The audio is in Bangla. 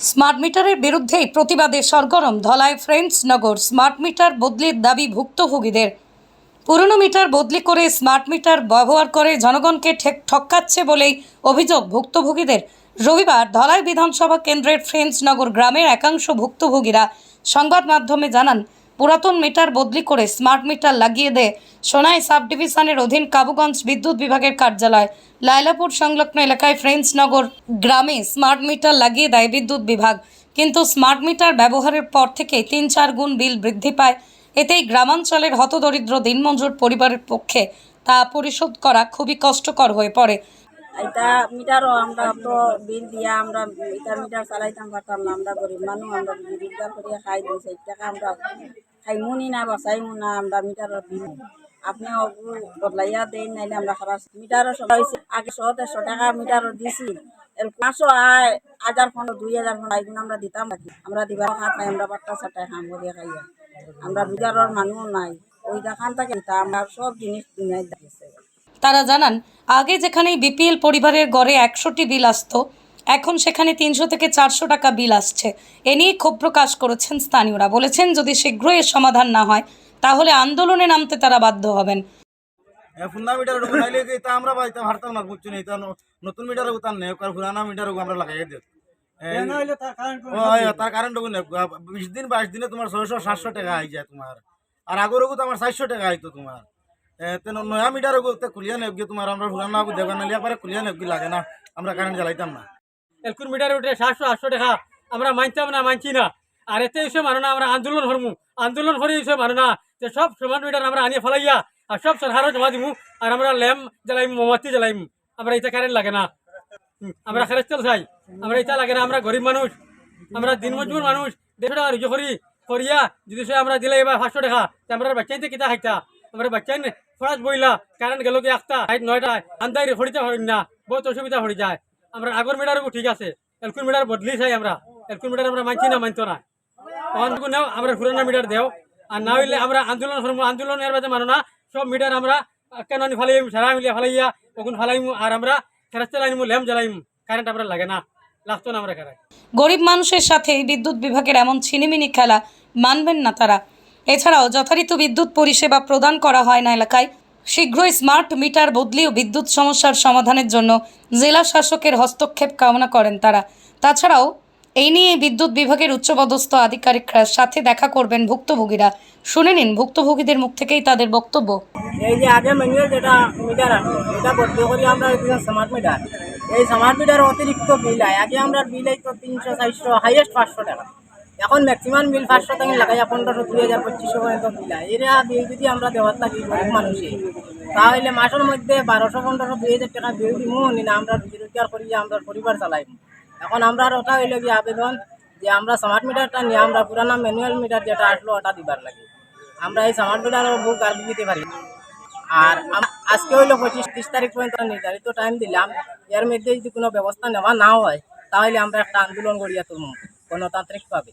স্মার্ট মিটারের বিরুদ্ধেই প্রতিবাদে সরগরম ধলায় ফ্রেন্ডস নগর স্মার্ট মিটার বদলির দাবি ভুক্তভোগীদের। পুরনো মিটার বদলি করে স্মার্ট মিটার ব্যবহার করে জনগণকে ঠেক ঠকাচ্ছে বলেই অভিযোগ ভুক্তভোগীদের। রবিবার ধলাই বিধানসভা কেন্দ্রের ফ্রেন্ডসনগর গ্রামের একাংশ ভুক্তভোগীরা সংবাদ মাধ্যমে জানান পুরাতন মিটার বদলি করে স্মার্ট মিটার লাগিয়ে দেয় সোনাই সাব ডিভিশনের অধীন কাবুগঞ্জ বিদ্যুৎ বিভাগের কার্যালয়। লাইলাপুর সংলগ্ন এলাকায় ফ্রেন্ডসনগর গ্রামে স্মার্ট মিটার লাগিয়ে দেয় বিদ্যুৎ বিভাগ। কিন্তু স্মার্ট মিটার ব্যবহারের পর থেকে তিন চার গুণ বিল বৃদ্ধি পায়। এতেই গ্রামাঞ্চলের হতদরিদ্র দিনমজুর পরিবারের পক্ষে তা পরিশোধ করা খুবই কষ্টকর হয়ে পড়ে। এটা মিটারও আমরা তো বিল দিয়া আমরা মিটার মিটার চালাইতাম পারতাম না আমরা গরিব মানুষ, আমরা রোজগার করিয়া খাই দিই টাকা আমরা খাইমু নি বাঁচাইমু না, আমরা মিটারের দিন আপনি অগু বদলাইয়া দেন, নাইলে আমরা খারাপ মিটারও হয়েছে আগে শো দেড়শো টাকা মিটারও দিছি এর পাঁচশো হাজার ফোন দুই হাজার ফোন এগুলো আমরা দিতাম নাকি? আমরা দিবার খাত নাই, আমরা বাট্টা চাটাই খাম করিয়া খাইয়া। আমরা রোজগারের মানুষ নাই। ওই দেখান থেকে আমরা সব জিনিস দেখেছে। তারা জানান, আগে যেখানে বিপিএল পরিবারের গড়ে একশোটি বিল আসতো এখন সেখানে তিনশো থেকে চারশো টাকা বিল আসছে। এ নিয়ে ক্ষোভ প্রকাশ করেছেন স্থানীয়রা। বলেছেন যদি শীঘ্রই এর সমাধান না হয় তাহলে আন্দোলনে নামতে তারা বাধ্য হবেন। ফুন্না মিটার ঢুকে নাইলে কি তা আমরা বাইতে হারতাম না বুঝছ নি? নতুন মিটার উতান নেই। কার পুরানা মিটার আমরা লাগাই দিই তার কারণ ঢুকুন বিশ দিন বাইশ দিনে তোমার ছয়শো সাতশো টাকা আই যায় তোমার। আর আগর তো আমার চারশো টাকা আইতো তোমার। এ, তে ন- নয়া মিটার খুলিয়া নেব তোমার আমরা পুরানা দেবা নাইলে একবারে খুলিয়া নেব লাগে না। আমরা কারেন্ট জ্বালাইতাম না। এলকুন মিটার উঠে সাতশো, আটশো টাকা। আমরা মানতাম না, মানছি না। আর এতে এসে মানো না, আমরা আন্দোলন করমু আন্দোলন করে এসে মানো না যে সব সমান মিটার আমরা আনিয়ে ফেলাইয়া আর সব সরকারও জমা দিমু আর আমরা ল্যাম্প জ্বালাইমু, মোমবাতি জ্বালাইমু। আমরা এটা কারেন্ট লাগে না। আমরা খেরেস্তেল চাই আমরা এটা লাগে না, আমরা গরিব মানুষ। আমরা দিন দিনমজুর মানুষ। দেড়শো টাকা রুজু করি, করিয়া যদি সে আমরা দিলে এবার পাঁচশো টাকা আমরা বাচ্চাইতে কিতা খাইতা? আমরা বাচ্চাই ফরাজ বইলা কারেন্ট গেল কি আইট নয়টায় আন্দাই হরিতে হরিণ না, বহুত অসুবিধা হয়ে যায়। আমরা আগর মিটারও ঠিক আছে। এলকুন মিটার বদলি চাই আমরা। এলকুন মিটার আমরা মানছি না, মানতো না। তখন আমরা পুরানো মিটার দেও। আর না হইলে আমরা আন্দোলন আন্দোলন এর মানো না। সব মিটার আমরা কেন ফালাই সারা মিলিয়া ফালাইয়া ওগুন ফালাইমু, আর আমরা খেরাস চালাইমু ল্যাম্প জ্বালাইমু কারেন্ট আমরা লাগে না। লাগতো না আমরা কারেন্ট গরিব মানুষের সাথে বিদ্যুৎ বিভাগের এমন ছিনিমিনি খেলা মানবেন না তারা। এছাড়াও যথারীত বিদ্যুৎ পরিষেবা প্রদান করা হয় না এলাকায়। শীঘ্রই স্মার্ট মিটার বদলি ও বিদ্যুৎ সমস্যার সমাধানের জন্য জেলা শাসকের হস্তক্ষেপ কামনা করেন তারা। তাছাড়াও, এই নিয়ে বিদ্যুৎ বিভাগের উচ্চপদস্থ আধিকারিকরা সাথে দেখা করবেন ভুক্তভোগীরা। শুনে নিন ভুক্তভোগীদের মুখ থেকেই তাদের বক্তব্য। এই যে আগে ম্যানুয়াল যেটা মিটার এটা বদলি করি আমরা স্মার্ট মিটার এই স্মার্ট মিটার অতিরিক্ত বিল আগে আমরা বিল তো তিনশো, চারশো হাইয়েস্ট পাঁচশো টাকা। এখন ম্যাক্সিমাম বিল পাঁচশো টাকা লাগাই পনেরোশো দুই হাজার পঁচিশশো পর্যন্ত বিল এরা বিল যদি আমরা দেওয়ার থাকি গরিব মানুষে, তাহলে মাসের মধ্যে বারোশো পনেরোশো, দুই হাজার টাকা বিল দিব না আমরা রুজি রোজগার করি, আমরা পরিবার চালাই এখন আমরা ওটা হইলে কি আবেদন, যে আমরা স্মার্ট মিটারটা নিয়ে আমরা পুরানা ম্যানুয়াল মিটার যেটা আসলো, ওটা দিবার লাগে। আমরা এই স্মার্ট মিটারের বুক আর দিতে পারি আর আজকে হইল পঁচিশ, তিরিশ তারিখ পর্যন্ত নির্ধারিত টাইম দিলাম। এর মধ্যে যদি কোনো ব্যবস্থা নেওয়া না হয়, তাহলে আমরা একটা আন্দোলন গড়িয়া তুলব গণতান্ত্রিকভাবে।